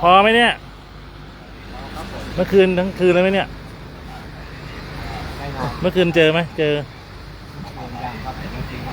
พอไหมเนี่ยเมื่อคืนทั้งคืนเลยไหมเนี่ยไม่นอนเมื่อคืนเจอไหมเจอเรียนยังครับแต่จริงๆ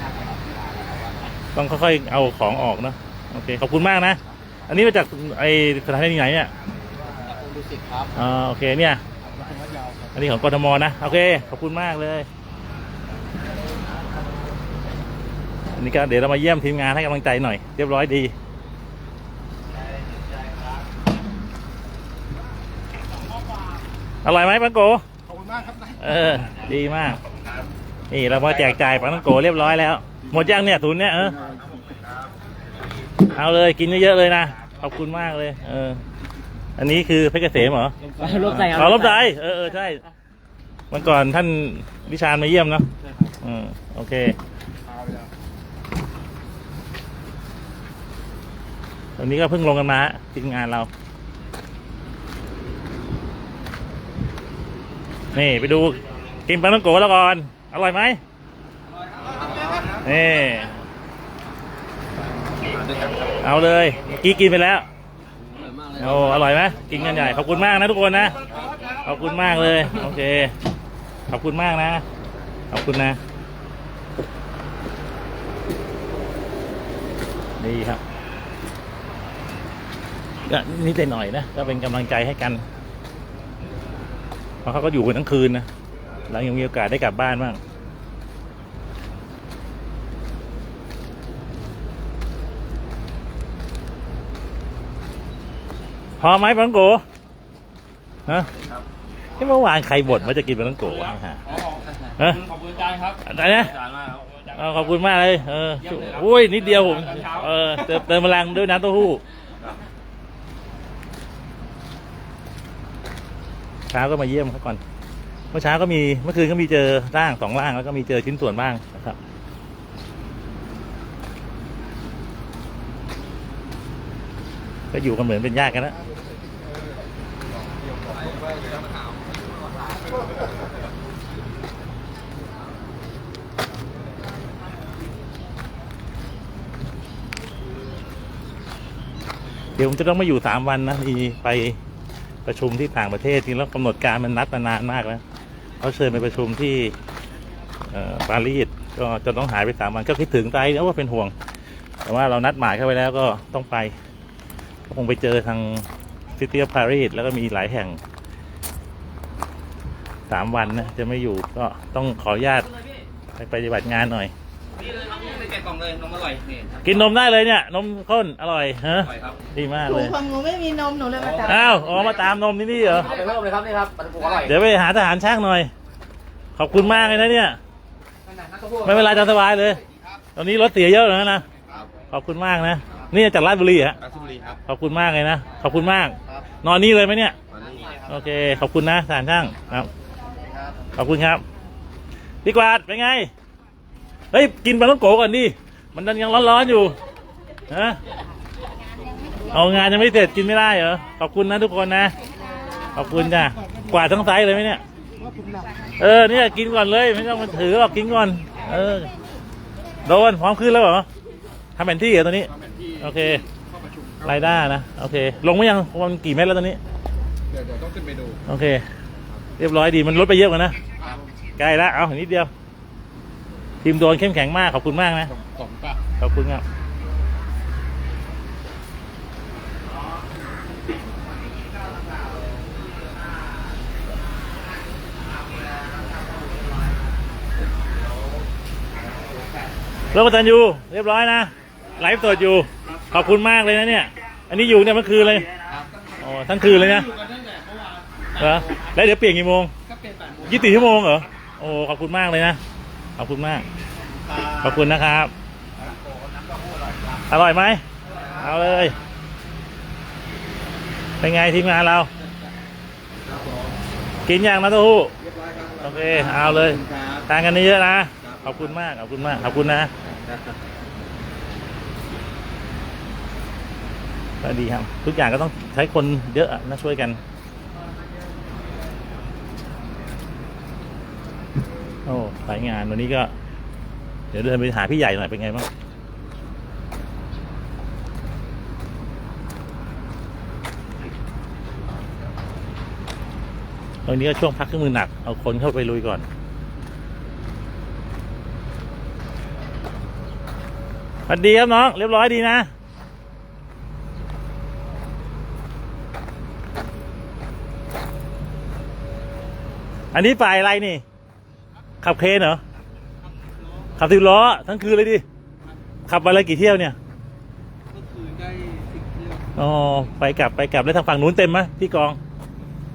น่าจะหลับได้แต่ว่าต้องค่อยๆเอาของออกเนอะโอเคขอบคุณมากนะ อันนี้มาจากไอสถานที่ไหนเนี่ยจากคุณดุสิตครับอ่าโอเคเนี่ยมาถึงวัดยาวครับอันนี้ของกทมนะโอเคขอบคุณมากเลยอันนี้ก็เดี๋ยวเรามาเยี่ยมทีมงานให้กำลังใจหน่อย เรียบร้อยดี อร่อยไหมปังโกขอบคุณมากครับเออ ดีมาก นี่เรามาแจกจ่ายปังโกเรียบร้อยแล้ว หมดยังเนี่ยทุนเนี่ยเออเอาเลยกินเยอะๆเลยนะขอบคุณมากเลย เออ อันนี้คือเพชรเกษมเหรอรถใส่เอารถใจเออเออใช่วันก่อนท่านวิชาญมาเยี่ยมเนาะอืมโอเคตอนนี้ก็เพิ่งลงกันมาทีมงานเรา นี่ไปดูกินปลาต้องโกะแล้วก่อน อร่อยไหมนี่ เอาเลยกี้กินไปแล้วโอ้อร่อยไหมกินกันใหญ่ขอบคุณมากนะทุกคนนะขอบคุณมากเลยโอเคขอบคุณมากนะขอบคุณนะดีครับก็นิดหน่อยนะก็เป็นกำลังใจให้กัน เพราะเขาก็อยู่กันทั้งคืนนะหลังยังมีโอกาสได้กลับบ้านบ้างพอไหมปังโกฮะที่เมื่อวานใครบ่นว่าจะกินปังโกวะฮะฮะขอบคุณอาจารย์ครับอะไรนะอาจารย์มากครับเอาขอบคุณมากเลย เอออุ้ยนิดเดียวผม เออเติมเติมพลังด้วยน้ำเต้าหู้ ช้าก็มาเยี่ยมเขาก่อน เมื่อเช้าก็มีเมื่อคืนก็มีเจอร่างสองร่างแล้วก็มีเจอชิ้นส่วนบ้างนะครับก็อยู่กันเหมือนเป็นญาติกันแล้วเดี๋ยวผมจะต้องมาอยู่สามวันนะมีไป ประชุมที่ต่างประเทศจริงแล้วกำหนดการมันนัดมานานมากแล้วเขาเชิญไปประชุมที่ปารีสก็จะต้องหายไปสามวันก็คิดถึงใจแล้วว่าเป็นห่วง แต่ว่าเรานัดหมายเข้าไปแล้วก็ต้องไปคงไปเจอทางซิตี้ปารีสแล้วก็มีหลายแห่งสามวันนะจะไม่อยู่ก็ต้องขออนุญาตไปปฏิบัติงานหน่อย กะกล่องเลยนมอร่อยนี่ครับกินนมได้เลยเนี่ย นมข้นอร่อยฮะอร่อยครับดีมากหนูเลยของหนูไม่มีนมหนูเลยมาจับอ้าวออกมาตามนมที่นี่เหรอ เอาไปเพิ่มเลยครับนี่ครับปลาทูอร่อยเดี๋ยวไปหาทหารช่างหน่อย ขอบคุณมากเลยนะเนี่ยน้ำเต้าหู้ไม่เป็นไรตามสบายเลย ตอนนี้รถเสียเยอะแล้วนะ ขอบคุณมากนะ นี่จากราชบุรีฮะ ราชบุรีครับขอบคุณมากเลยนะ ขอบคุณมาก นอนนี่เลยไหมเนี่ย วันนี้ครับ โอเค ขอบคุณนะทหารช่างครับ ขอบคุณครับ พี่กวาดเป็นไง เฮ้ย กินปลาต้องโกะก่อนดิมันยังร้อนๆอยู่ฮะเอางานยังไม่เสร็จกินไม่ได้เหรอขอบคุณนะทุกคนนะขอบคุณจ้ะกวาดทั้งไซส์เลยไหมเนี่ย เออเนี่ยกินก่อนเลยไม่ต้องมาถือหรอกกินก่อน เออโดนพร้อมขึ้นแล้วเหรอทำแผนที่เหรอตอนนี้โอเครายได้นะโอเค ลงไม่ยังมันกี่เม็ดแล้วตอนนี้เดี๋ยวเดี๋ยวต้องขึ้นไปดูโอเค เรียบร้อยดีมันลดไปเยอะกว่านะใกล้แล้วเอานิดเดียว ทีมโดนเข้มแข็งมากขอบคุณมากนะสองป่ะขอบคุณครับรถประจันยูเรียบร้อยนะ ไลฟ์สดอยู่ ขอบคุณมากเลยนะเนี่ย อันนี้อยู่เนี่ยเมื่อคืนเลยอ๋อทั้งคืนเลยนะอยู่กันตั้งแต่เมื่อวานเหรอแล้วเดี๋ยวเปลี่ยนกี่โมงก็เป็นแปดโมงยี่สิบชั่วโมงเหรอ โอ้ ขอบคุณมากเลยนะ ขอบคุณมาก ขอบคุณนะครับ อร่อยไหม เอาเลย เป็นไงทีมงานเรา กินอย่างนะเตู้หู้โอเค เอาเลยทานกันเยอะนะ ขอบคุณมาก ขอบคุณมาก ขอบคุณนะก็ดีครับ ทุกอย่างก็ต้องใช้คนเยอะนะช่วยกัน โอ้สายงานวันนี้ก็ เดี๋ยวเดินไปหาพี่ใหญ่หน่อยเป็นไงบ้างตอนนี้ก็ช่วงพักเครื่องมือหนัก เอาคนเข้าไปลุยก่อน สวัสดีครับน้อง เรียบร้อยดีนะอันนี้ฝ่ายอะไรนี่ ขับเครนเหรอ ขับสิบล้อ ทั้งคืนเลยดิ ขับวันละกี่เที่ยวเนี่ย ก็คือได้สิบเที่ยวอ๋อ ไปกลับไปกลับแล้วทางฝั่งนู้นเต็มไหมที่กอง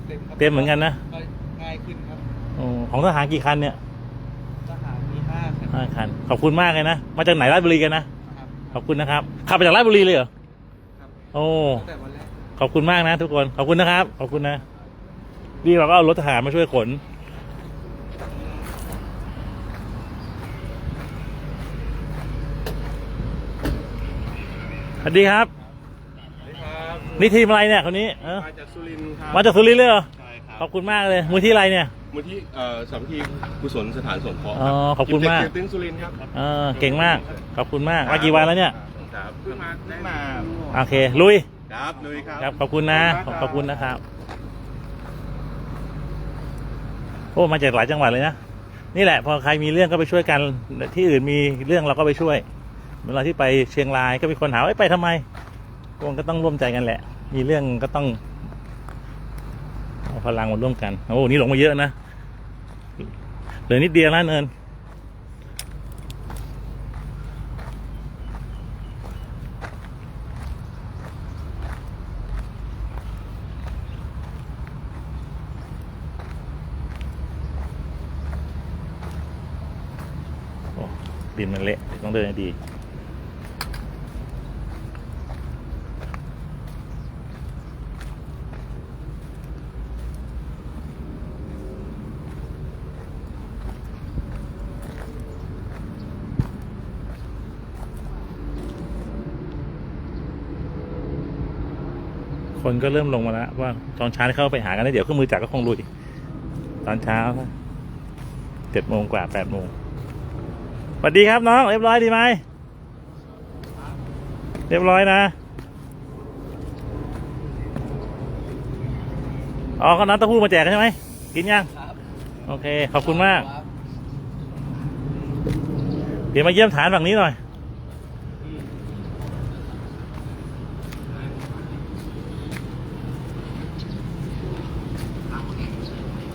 เต็มครับเต็มเหมือนกันนะก็ง่ายขึ้นครับอ๋อของทหารกี่คันเนี่ย ทหารมีห้าครับห้าคัน ขอบคุณมากเลยนะ มาจากไหนราชบุรีกันนะ ครับขอบคุณนะครับ ขับมาจากราชบุรีเลยเหรอ ครับโอ้ ตั้งแต่วันแรก ขอบคุณมากนะทุกคน ขอบคุณนะครับ ขอบคุณนะนี่เราก็เอารถทหารมาช่วยขน วัสดีครับครับ นี่ทีมอะไรเนี่ยคนนี้เออมาจากสุรินทร์ครับมาจากสุรินทร์เลยเหรอ ใช่คขรัอบบคุณมากเลยมือที่อะไรเนี่ย มูลที่เอ่อสามัคคีกุศลสถานสงเคราะห์อ๋อขอบคุณมากเด็กเต็นสุรินทร์ครับเออเก่งมาก ขอบคุณมากมากี่วันแล้วเนี่ย ครับเพิ่งมาเพิ่งมาโอเค ลุย ครับลุยครับ ครับ ขอบคุณนะ ขอบขอบคุณนะครับ โอ้ มาจากหลายจังหวัดเลยนะ นี่แหละ พอใครมีเรื่องก็ไปช่วยกัน ที่อื่นมีเรื่องเราก็ไปช่วย เวลาที่ไปเชียงรายก็มีคนถามว่าไปทำไมพวกก็ต้องร่วมใจกันแหละ มีเรื่องก็ต้องเอาพลังมาร่วมกันโอ้นี่หลงมาเยอะนะเหลือนิดเดียวแล้วเนินดินมันเละต้องเดินดี คนก็เริ่มลงมาแล้วว่าตอนเช้าเข้าไปหากันแล้วเดี๋ยวเครื่องมือจักรก็คงลุย ตอนเช้าเจ็ดโมงกว่าแปดโมงสวัสดีครับน้อง เรียบร้อยดีไหมเรียบร้อยนะอ๋อก็น้ำเต้าหู้มาแจกกันใช่ไหมกินยังครับโอเค ขอบคุณมากครับเดี๋ยวมาเยี่ยมฐานฝั่งนี้หน่อย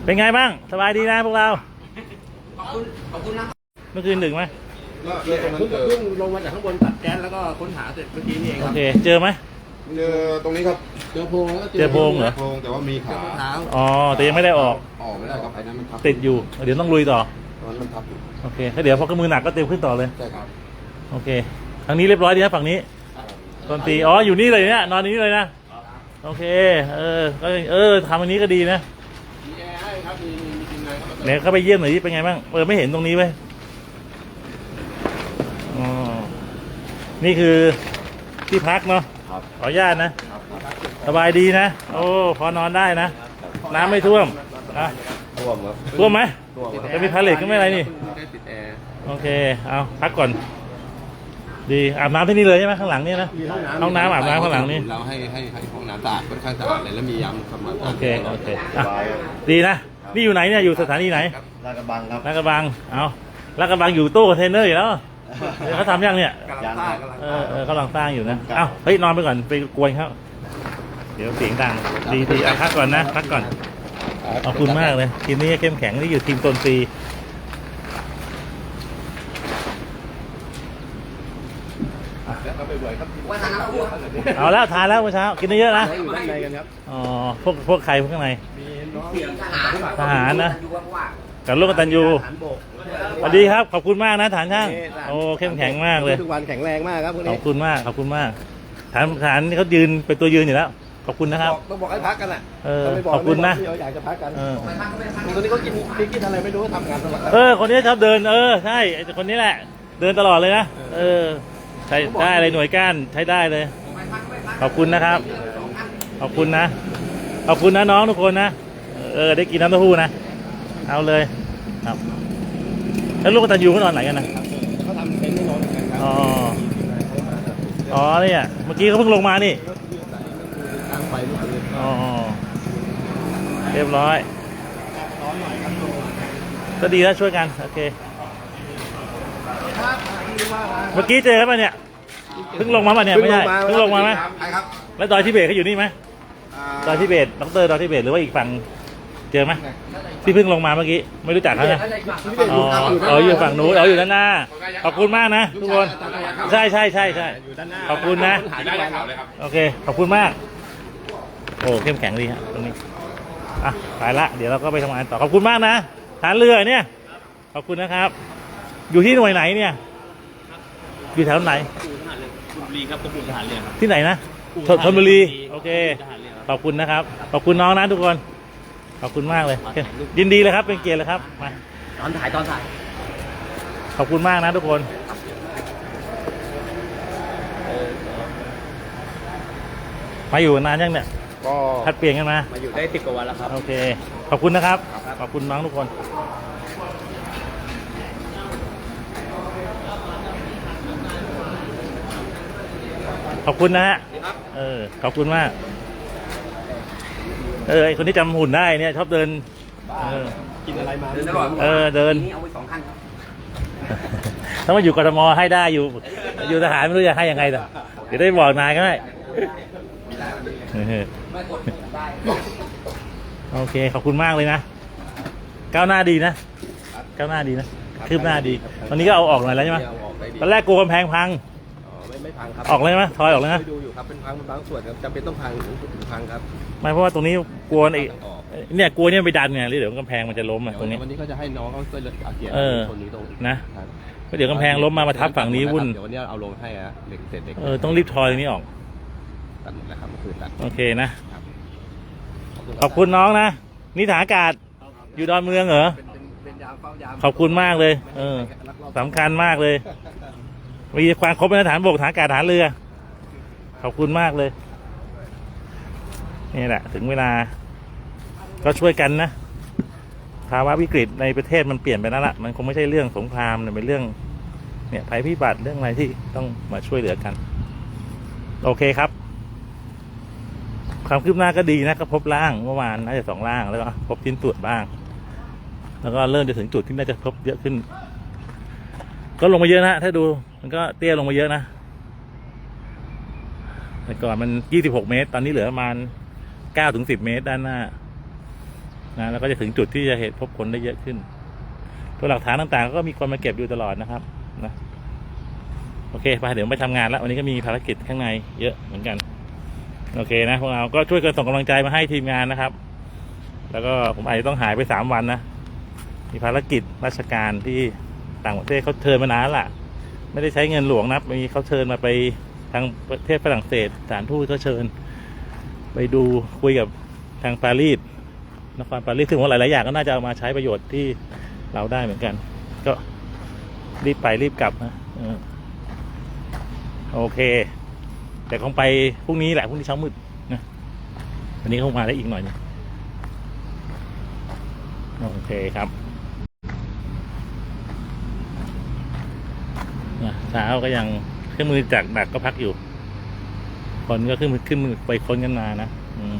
เป็นไงบ้าง สบายดีนะพวกเรา ขอบคุณขอบคุณนะเมื่อคืนดึกไหมก็เนี่ยเพิ่งเพิ่งลงมาจากข้างบนตัดแก๊สแล้วก็ค้นหาเสร็จเมื่อกี้นี่เองคโอรับเค เจอไหม เจอตรงนี้ครับเจอโพรงแล้วก็เจอโพรงเหรอ โพรงแต่ว่ามีเจอขามะพร้าวอ๋อ แต่ยังไม่ได้ออก ออกไม่ได้ครับไอ้นั้นมันทับติดอยู่ เดี๋ยวต้องลุยต่อ ตอนนั้นมันทับอยู่โอเคถ้าเดี๋ยวพอเครื่องมือหนักก็เตรียมขึ้นต่อเลย ใช่ครับโอเค ทางนี้เรียบร้อยดีนะฝั่งนี้ตอนตี อ๋อ อยู่นี่เลยเนี่ย นอนนี้เลยนะ โอเค เออ ก็ เออทำอันนี้ก็ดีนะ ไหนเข้าไปเยี่ยมหน่อยดิเป็นไงบ้างเออไม่เห็นตรงนี้เว้ยอ๋อนี่คือที่พักเนาะครับ ขออนุญาตนะครับสบายดีนะ โอ้พอนอนได้นะ น้ำไม่ท่วมอะท่วมครับท่วมไหมท่วมครับจะมีพาเลทก็ไม่อะไรนี่ ได้ติดแอร์ โอเค เอาพักก่อน ดีอาบน้ำที่นี่เลยใช่ไหมข้างหลังนี่นะมีห้องน้ำห้องน้ำอาบน้ำข้างหลังนี่ เราให้ให้ให้ห้องน้ำสะอาดค่อนข้างสะอาดเลยแล้วมียามสำหรับโอเค โอเคอะดีนะ นี่อยู่ไหนเนี่ยอยู่สถานีไหนลาดกระบังครับลาดกระบังเอาลาดกระบังอยู่ตู้คอนเทนเนอร์อยู่แล้วเดี๋ยวเขาทำยังเนี่ยกำลังสร้างกำลังเอสร้าองเออกำลังสร้างอยู่นะเอ้าเฮ้ยนอนไปก่อนไปกวนเขาเดี๋ยวเสียงดังดีดีอะพักก่อนนะพักก่อนขอบคุณมากเลยทีมนี้เข้มแข็งนี่อยู่ทีมตนตรีแล้วก็ไปบ่อยครับว่าทางน้ำท่วมเอาแล้วทานแล้วเมื่อเช้ากินได้เยอะนะอยู่ด้านในกันครับอ๋อพวกพวกใครพวกข้างในมีน้องเสียง ทหารทหารนะอยู่ว่างกับลูกกตันยูทหารบกสวัสดีครับขอบคุณมากนะฐานช่างโอ้เข้มแข็งมากเลยทุกวันแข็งแรงมากครับพวกขอนี้บคุณมากขอบคุณมากฐานฐานนี่เขายืนเป็นตัวยืนอยู่แล้วขอบคุณนะครับอกต้องบอกให้พักกันอะเออถ้าไม่ขอบคุณนะไม่บอกอยากจะพักกันเออๆไปพักก็ไปพักตอนนี้ก็กินมีกินอะไรไม่รู้ทำงานตลอดเออคนนี้ชอบเดินเออใช่ไอ้คนนี้แหละ เดินตลอดเลยนะเออใช้ได้เลยหน่วยก้านใช้ได้เลยไปพักก็ไปพักขอบคุณนะครับ ขอบคุณนะ ขอบคุณนะน้องทุกคนนะ เออได้กินน้ำเต้าหู้นะ เอาเลยครับ แล้วลูกกตันยูเขานอนไหนกันนะเขาทำเต็นท์ให้นอนเหมือนกันครับอ๋ออ๋อเนี่ยเมื่อกี้เขาเพิ่งลงมานี่ตั้งไฟเมื่อคืนอ๋อเรียบร้อยหน่อยครับตัวก็ดีแล้วช่วยกัน โอเคครับดีมากนะเมื่อกี้เจอกันปะเนี่ยเพิ่งลงมาปะเนี่ยไม่ใช่เพิ่งลงมาไหมใช่ครับแล้วดอยทิเบตเขาอยู่นี่ไหมดอยทิเบตดรดอยทิเบตหรือว่าอีกฝั่ง เจอไหมที่เพิ่งลงมาเมื่อกี้ ไม่รู้จักเขาเนี่ยอ๋อเอออยู่ฝั่งนู้นเอออยู่ด้านหน้า ขอบคุณมากนะทุกคน ใช่ใช่ใช่ใช่อยู่ด้านหน้าขอบคุณนะหาได้ข่าวเลยครับโอเค ขอบคุณมาก โอ้เข้มแข็งดีฮะตรงนี้อะไปละเดี๋ยวเราก็ไปทำงานต่อขอบคุณมากนะฐานเรือเนี่ย ขอบคุณนะครับ อยู่ที่หน่วยไหนเนี่ยอยู่แถวไหนบุรีครับกรมทหารเรือครับที่ไหนนะกรุงธนธนบุรีทหารโอเคทหารเรือครับขอบคุณนะครับ ขอบคุณน้องนะทุกคน ขอบคุณมากเลย ยินดีเลยครับ เป็นเกียรติเลยครับ มา ตอนถ่ายตอนถ่าย ขอบคุณมากนะทุกคน มาอยู่นานยังเนี่ยก็พัดเปลี่ยนกันมา มาอยู่ได้สิบกว่าวันแล้วครับ โอเค ขอบคุณนะครับ ขอบคุณน้องทุกคนขอบคุณนะฮะ เออ ขอบคุณมาก เออไอคนที่จำหุ่นได้เนี่ยชอบเดิน เออ กินอะไรมาเดินตลอดเออเดินนี่เอาไปสองคันครับถ้ามาอยู่กทมให้ได้อยู่ อยู่ทหารไม่รู้จะให้ยังไงแต่เดี๋ยวได้บอกนายก็ได้เออไม่กดได้โอเคขอบคุณมากเลยนะ ก้าวหน้าดีนะ ก้าวหน้าดีนะคืบหน้าดี ตอนนี้ก็เอาออกหน่อยแล้วใช่ไหมเอาออกได้ดีตอนแรกกลัวกำแพงพัง อ๋อไม่ไม่พังครับออกเลยไหมถอยออกเลยนะ ไปดูอยู่ครับเป็นพังเป็นบางส่วนครับจำเป็นต้องพังถึงถึงพังครับ ไม่เพราะว่าตรงนี้กลัวไอ้ต้องออกเนี่ยกลัวเนี่ยไปดันไงหรือเดี๋ยวกำแพงมันจะล้มอะตรงนี้ วันนี้ก็จะให้น้องเขาช่วยเอาเกียร์เออชนนี้ตรงนะครับเพราะเดี๋ยวกำแพงล้มมามาทับฝั่งนี้วุ่นเดี๋ยววันนี้เอาลงให้อะเหล็กเสร็จเหล็กเออต้องรีบทอยตรงนี้ออก ตัดหมดแล้วครับเมื่อคืนตัดโอเคนะ ขอบคุณน้องนะนี่ฐานอากาศอยู่ดอนเมืองเหรอ เป็นเป็นเป็นยามเฝ้ายามขอบคุณมากเลย เออสำคัญมากเลย มีความครบเป็นฐานบกฐานอากาศฐานเรือ ขอบคุณมากเลย นี่แหละ ถึงเวลา ก็ช่วยกันนะภาวะวิกฤตในประเทศมันเปลี่ยนไปแล้วล่ะมันคงไม่ใช่เรื่องสงครามเนี่ยเป็นเรื่อง เนี่ยภัยพิบัติเรื่องอะไรที่ต้องมาช่วยเหลือกัน โอเคครับ ความคืบหน้าก็ดีนะก็พบร่างเมื่อวานน่าจะสองร่างแล้วก็พบชิ้นส่วนบ้าง แล้วก็เริ่มจะถึงจุดที่น่าจะพบเยอะขึ้น ก็ลงมาเยอะนะถ้าดู มันก็เตี้ยลงมาเยอะนะแต่ก่อนมัน 26 เมตร ตอนนี้เหลือประมาณ 9ถึง10เมตรด้านหน้านะแล้วก็จะถึงจุดที่จะเห็นพบคนได้เยอะขึ้น ตัวหลักฐานต่างๆ ก็มีคนมาเก็บอยู่ตลอดนะครับนะโอเคไปเดี๋ยวไปทำงานแล้ว วันนี้ก็มีภารกิจข้างในเยอะเหมือนกัน โอเคนะพวกเราก็ช่วยกันส่งกำลังใจมาให้ทีมงานนะครับ แล้วก็ผมอาจจะต้องหายไปสามวันนะมีภารกิจราชการที่ต่างประเทศเขาเชิญมานานละไม่ได้ใช้เงินหลวงนะมีเขาเชิญมาไปทางประเทศฝรั่งเศสสถานทูตเขาเชิญ ไปดูคุยกับทางปารีสนครปารีสซึ่งว่าหลาย ๆ อย่างก็น่าจะเอามาใช้ประโยชน์ที่เราได้เหมือนกัน ก็รีบไปรีบกลับนะโอเค แต่คงไปพรุ่งนี้แหละพรุ่งนี้เช้ามืดนะวันนี้คงมาได้อีกหน่อยนึงโอเคครับเช้าก็ยังเครื่องมือจักรหนักก็พักอยู่ คนก็ขึ้นมือขึ้นมือไปค้นกันมานะอืม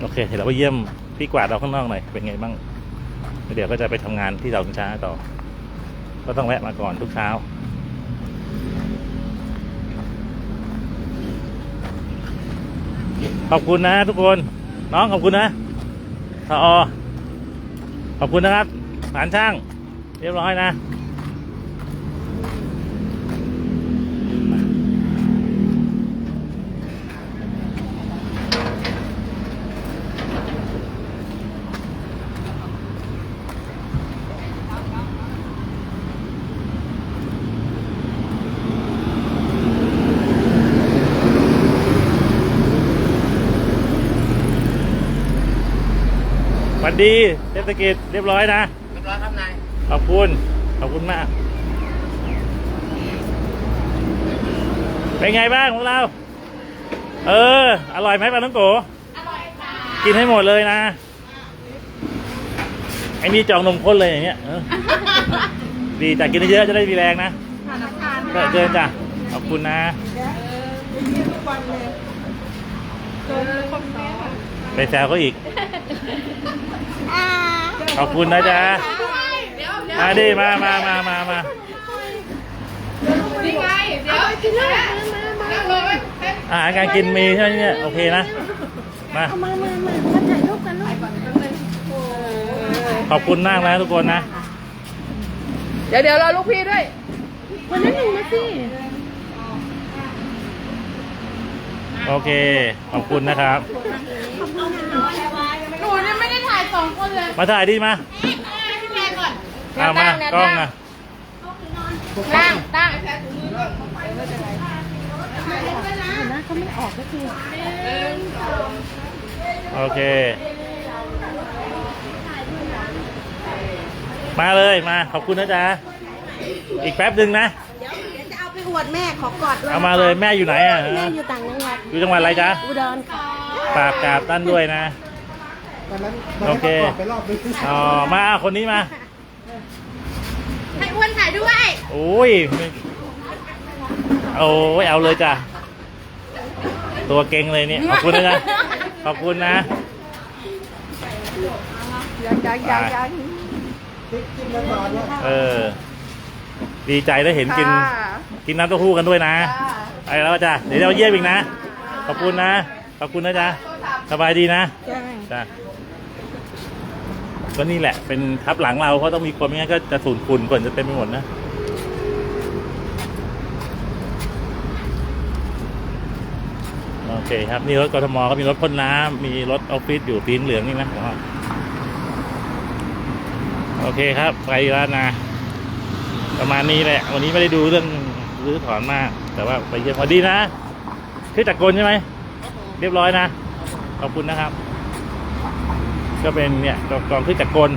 โอเค เดี๋ยวเราไปเยี่ยมพี่กวาดเราข้างนอกหน่อย เป็นไงบ้าง เดี๋ยวก็จะไปทำงานที่เราชิงช้าต่อ ก็ต้องแวะมาก่อนทุกเช้า ขอบคุณนะทุกคน น้องขอบคุณนะทอขอบคุณนะครับฐานช่าง เรียบร้อยนะ ดีเทศกิจเรียบร้อยนะ เรียบร้อยครับนาย ขอบคุณ ขอบคุณมาก เป็นไงบ้างพวกเรา เออ อร่อยไหมปลาท้องโกอร่อยค่ะกินให้หมดเลยนะ ไอ้นี่จองนมข้นเลยอย่างเงี้ยเออดีแต่กินเยอะๆจะได้มีแรงนะก็เดินจ้ะ ขอบคุณนะ ไปแซวเขาอีก ขอบคุณนะจ๊ะมาดิมามามามามานี่ไงเดี๋ยวกินเลยนั่งเลยอาหารการกินมีใช่ไหมเนี่ยโอเคนะมามามามามาถ่ายรูปกันลูกขอบคุณมากนะทุกคนนะ เดี๋ยวเดี๋ยวรอลูกพี่ด้วยวันนั้นหนึ่งมาสิโอเค ขอบคุณนะครับ สองคนเลยมาถ่ายดิมาพี่แม่ก่อนเอามากล้องอะตั้งตั้งเห็นนะเขาไม่ออกก็คือโอเค มาเลยมาขอบคุณนะจ๊ะอีกแป๊บหนึ่งนะ เดี๋ยวเดี๋ยวจะเอาไปอวดแม่ขอกอดด้วยเอามาเลยแม่อยู่ไหนอะ แม่อยู่ต่างจังหวัดอยู่จังหวัดอะไรจ๊ะอุดรค่ะฝากกราบท่านด้วยนะ วันนั้นโอเคไปรอบนึงอ๋อมาคนนี้มาให้อ้วนถ่ายด้วยโอ้ยไม่โอ้ยเอาเลยจ้ะตัวเก่งเลยเนี่ยขอบคุณนะจ๊ะขอบคุณนะยังยังยังยังจิ้มน้ำตาลด้วยเออ ดีใจได้เห็นกิน กินน้ำเต้าหู้กันด้วยนะไปแล้วจ้ะเดี๋ยวเราเยี่ยมอีกนะ ขอบคุณนะ ขอบคุณนะจ๊ะ สบายดีนะจ้ะ ก็นี่แหละ เป็นทับหลังเราเพราะต้องมีคนไม่งั้นก็จะสูญฝุ่นก่อนจะเต็มไปหมดนะโอเคครับนี่รถกทมก็มีรถพ่นน้ำมีรถออฟฟิศอยู่สีนเหลืองนี่นะโอเคครับไปร้านนาประมาณนี้แหละ วันนี้ไม่ได้ดูเรื่องรื้อถอนมาก แต่ว่าไปเยี่ยมพอดีนะคือจักกลใช่ไหมเรียบร้อยนะ ขอบคุณนะครับ ก็เป็นเนี่ยกองกองขึ้นจักรกล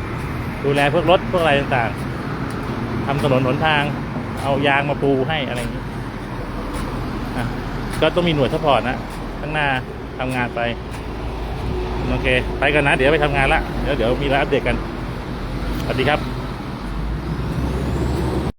ดูแลพวกรถพวกอะไรต่างๆทำถนนหนทาง เอายางมาปูให้อะไรอย่างนี้ก็ต้องมีหน่วยซัพพอร์ตนะข้างหน้าทำงานไป โอเค ไปกันนะ เดี๋ยวไปทำงานละเดี๋ยวเดี๋ยวมีรายอัปเดตกัน สวัสดีครับ